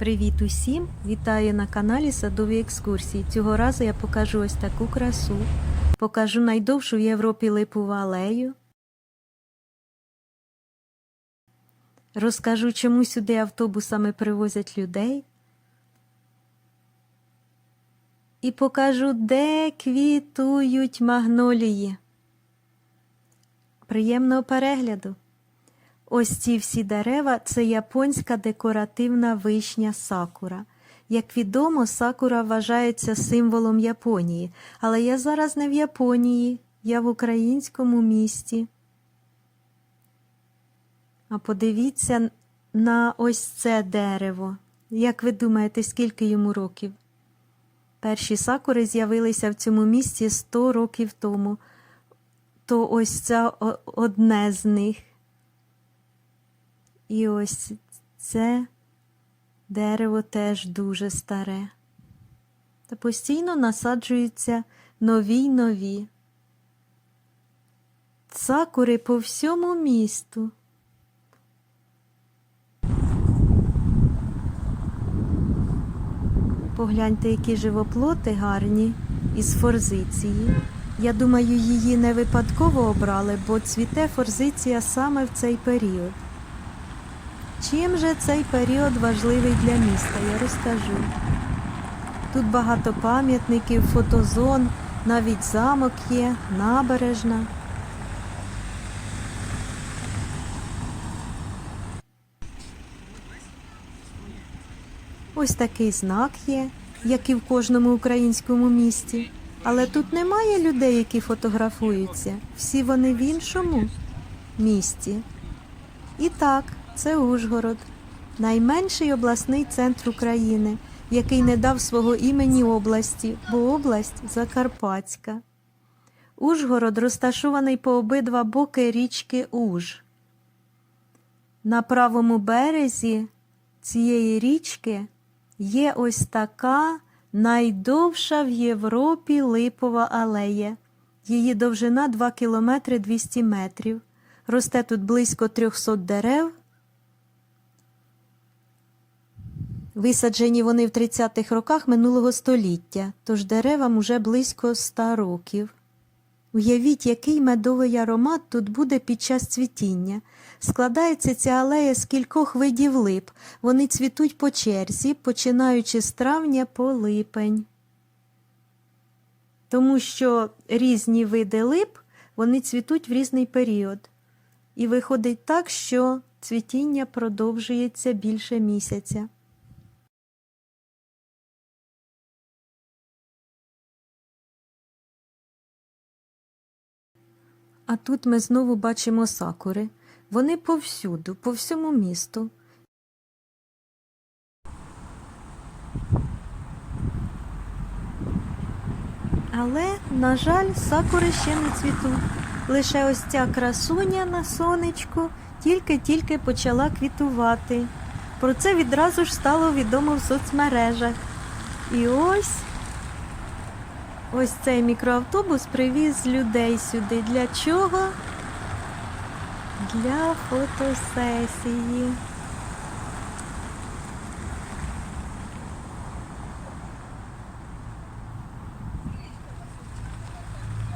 Привіт усім! Вітаю на каналі Садові екскурсії. Цього разу я покажу ось таку красу. Покажу найдовшу в Європі липову алею. Розкажу, чому сюди автобусами привозять людей. І покажу, де квітують магнолії. Приємного перегляду! Ось ці всі дерева це японська декоративна вишня сакура. Як відомо, сакура вважається символом Японії, але я зараз не в Японії, я в українському місті. А подивіться на ось це дерево. Як ви думаєте, скільки йому років? Перші сакури з'явилися в цьому місті 100 років тому. То ось це одне з них. І ось це дерево теж дуже старе. Та постійно насаджуються нові й нові. Сакури по всьому місту. Погляньте, які живоплоти гарні із форзиції. Я думаю, її не випадково обрали, бо цвіте форзиція саме в цей період. Чим же цей період важливий для міста, я розкажу. Тут багато пам'ятників, фотозон, навіть замок є, набережна. Ось такий знак є, як і в кожному українському місті. Але тут немає людей, які фотографуються. Всі вони в іншому місті. І так, це Ужгород, найменший обласний центр України, який не дав свого імені області, бо область Закарпатська. Ужгород розташований по обидва боки річки Уж. На правому березі цієї річки є ось така найдовша в Європі липова алея. Її довжина 2 кілометри 200 метрів. Росте тут близько 300 дерев. Висаджені вони в 30-х роках минулого століття, тож деревам уже близько 100 років. Уявіть, який медовий аромат тут буде під час цвітіння. Складається ця алея з кількох видів лип. Вони цвітуть по черзі, починаючи з травня по липень. Тому що різні види лип вони цвітуть в різний період. І виходить так, що цвітіння продовжується більше місяця. А тут ми знову бачимо сакури. Вони повсюду, по всьому місту. Але, на жаль, сакури ще не цвітуть. Лише ось ця красуня на сонечку тільки-тільки почала квітувати. Про це відразу ж стало відомо в соцмережах. І ось ось цей мікроавтобус привіз людей сюди. Для чого? Для фотосесії.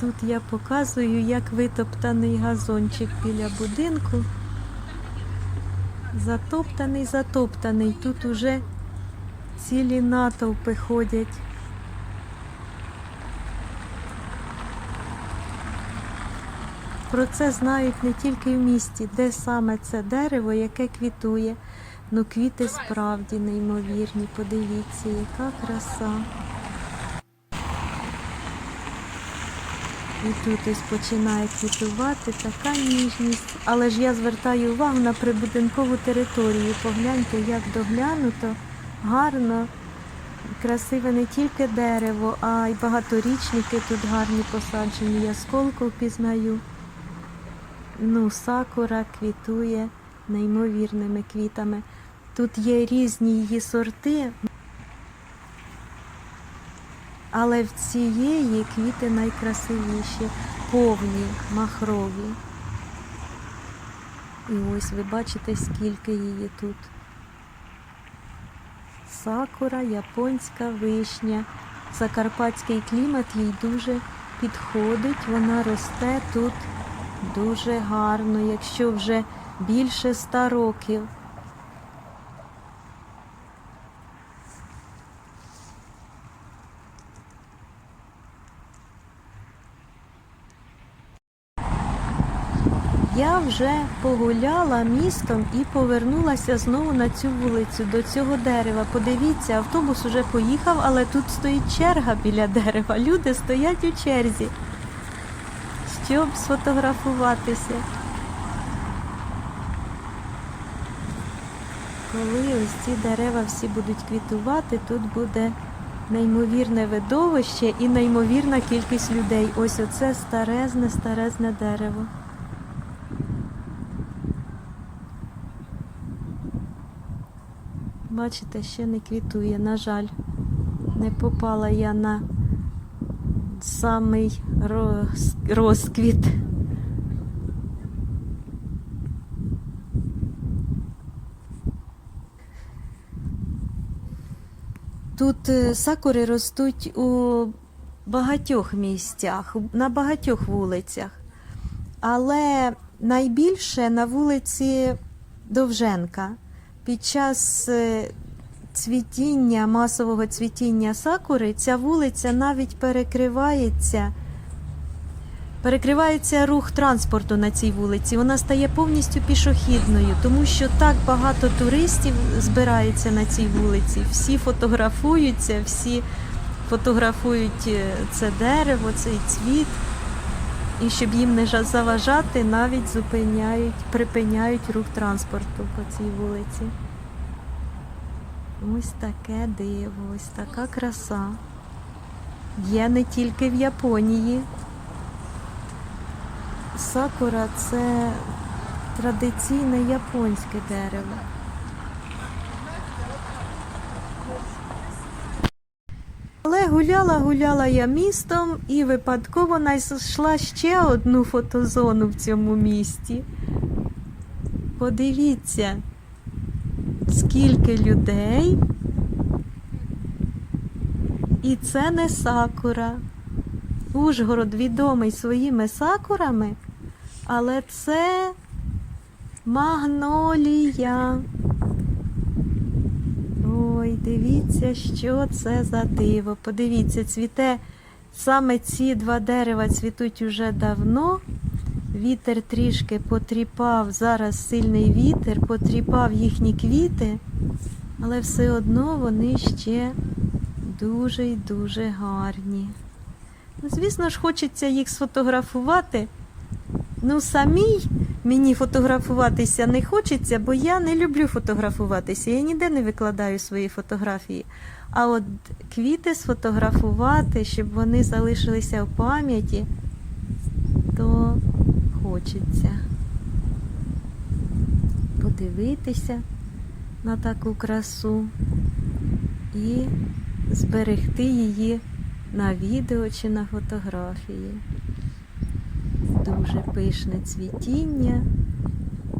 Тут я показую, як витоптаний газончик біля будинку. Затоптаний, затоптаний. Тут уже цілі натовпи ходять. Про це знають не тільки в місті, де саме це дерево, яке квітує. Ну, квіти справді неймовірні. Подивіться, яка краса. І тут ось починає квітувати така ніжність. Але ж я звертаю увагу на прибудинкову територію. Погляньте, як доглянуто, гарно, красиве не тільки дерево, а й багаторічники тут гарні посаджені. Я сколку впізнаю. Ну, сакура квітує неймовірними квітами. Тут є різні її сорти, але в цієї квіти найкрасивіші, повні, махрові. І ось ви бачите, скільки її тут. Сакура, японська вишня. Закарпатський клімат їй дуже підходить. Вона росте тут дуже гарно, якщо вже більше ста років. Я вже погуляла містом і повернулася знову на цю вулицю до цього дерева. Подивіться, автобус уже поїхав, але тут стоїть черга біля дерева. Люди стоять у черзі, щоб сфотографуватися. Коли ось ці дерева всі будуть квітувати, тут буде неймовірне видовище і неймовірна кількість людей. Ось оце старезне, старезне дерево. Бачите, ще не квітує, на жаль, не попала я на самий роз... розквіт. Тут е, сакури ростуть у багатьох місцях, на багатьох вулицях. Але найбільше на вулиці Довженка. Під час е, цвітіння, масового цвітіння сакури, ця вулиця навіть перекривається. Перекривається рух транспорту на цій вулиці. Вона стає повністю пішохідною, тому що так багато туристів збирається на цій вулиці. Всі фотографуються, всі фотографують е, це дерево, цей цвіт. І щоб їм не жа- заважати, навіть зупиняють, припиняють рух транспорту по цій вулиці. Ось таке диво, ось така краса. Є не тільки в Японії. Сакура це традиційне японське дерево. Але гуляла, гуляла я містом і випадково знайшла ще одну фотозону в цьому місті. Подивіться, скільки людей. І це не сакура. Ужгород відомий своїми сакурами, але це магнолія. Ой, дивіться, що це за диво. Подивіться, цвіте саме ці два дерева цвітуть уже давно. Вітер трішки потріпав, зараз сильний вітер, потріпав їхні квіти, але все одно вони ще дуже й дуже гарні. Ну, звісно ж, хочеться їх сфотографувати. Ну, самій мені фотографуватися не хочеться, бо я не люблю фотографуватися. Я ніде не викладаю свої фотографії. А от квіти сфотографувати, щоб вони залишилися в пам'яті, то хочеться подивитися на таку красу і зберегти її на відео чи на фотографії. Дуже пишне цвітіння,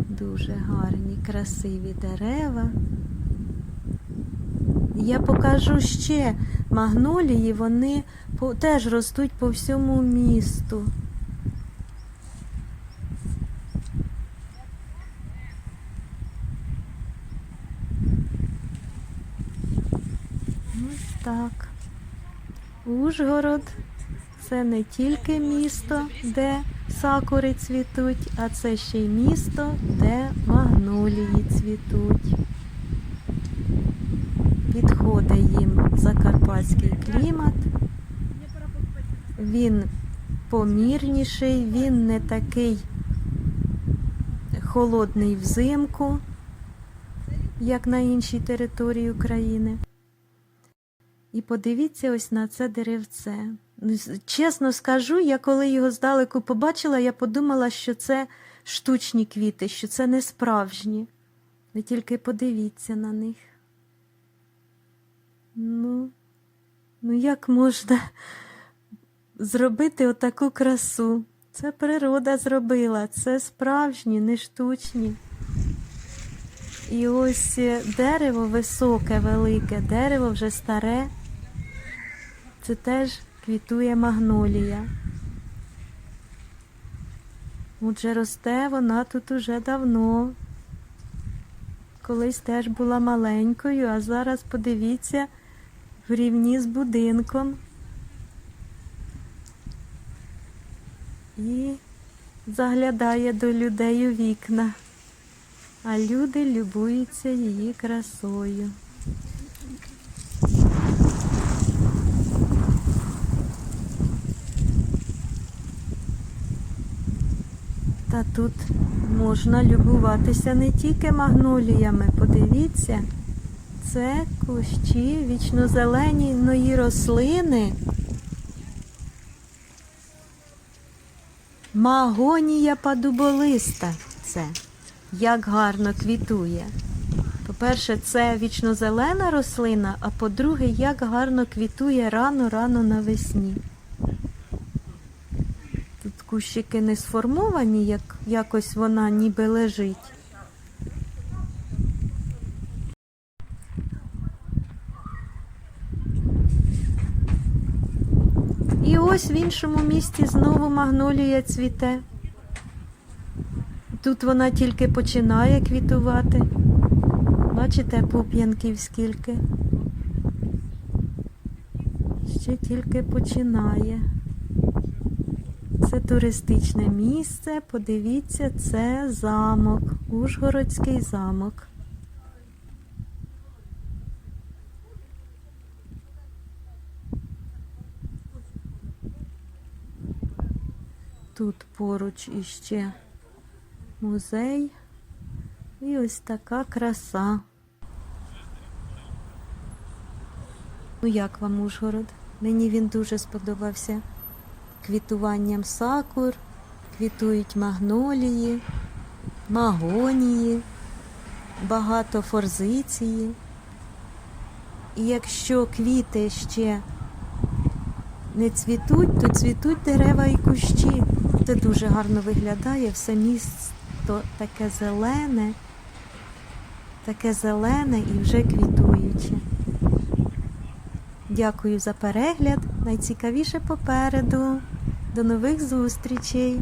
дуже гарні, красиві дерева. Я покажу ще магнолії, вони теж ростуть по всьому місту. Ось так. Ужгород це не тільки місто, де сакури цвітуть, а це ще й місто, де магнолії цвітуть. Підходить їм закарпатський клімат. Він помірніший, він не такий холодний взимку, як на іншій території України. І подивіться ось на це деревце. Ну, Чесно скажу, я коли його здалеку побачила, я подумала, що це штучні квіти, що це не справжні. Ви тільки подивіться на них. Ну, ну як можна зробити отаку красу? Це природа зробила, це справжні, не штучні. І ось е, дерево високе, велике, дерево вже старе. Це теж квітує магнолія. Отже, росте вона тут уже давно. Колись теж була маленькою, а зараз подивіться в рівні з будинком. І заглядає до людей у вікна, а люди любуються її красою. Та тут можна любуватися не тільки магноліями. Подивіться, це кущі вічнозеленої рослини. Магонія падуболиста. Це як гарно квітує. По-перше, це вічнозелена рослина, а по-друге, як гарно квітує рано-рано навесні. Кущики не сформовані, як якось вона ніби лежить. І ось в іншому місті знову магнолія цвіте. Тут вона тільки починає квітувати. Бачите, пуп'янків скільки. Ще тільки починає. Це туристичне місце. Подивіться, це замок, Ужгородський замок. Тут поруч іще музей. І ось така краса. Ну як вам Ужгород? Мені він дуже сподобався. Квітуванням сакур, квітують магнолії, магонії, багато форзиції. І якщо квіти ще не цвітуть, то цвітуть дерева і кущі. Це дуже гарно виглядає, все місто таке зелене, таке зелене і вже квітуюче. Дякую за перегляд. Найцікавіше попереду. До нових зустрічей!